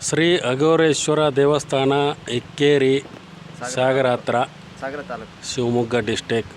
ಶ್ರೀ ಅಘೋರೇಶ್ವರ ದೇವಸ್ಥಾನ ಇಕ್ಕೇರಿ ಸಾಗರ ಹತ್ರ ಸಾಗರ ತಾಲೂಕು. ಶಿವಮೊಗ್ಗ ಡಿಸ್ಟಿಕ್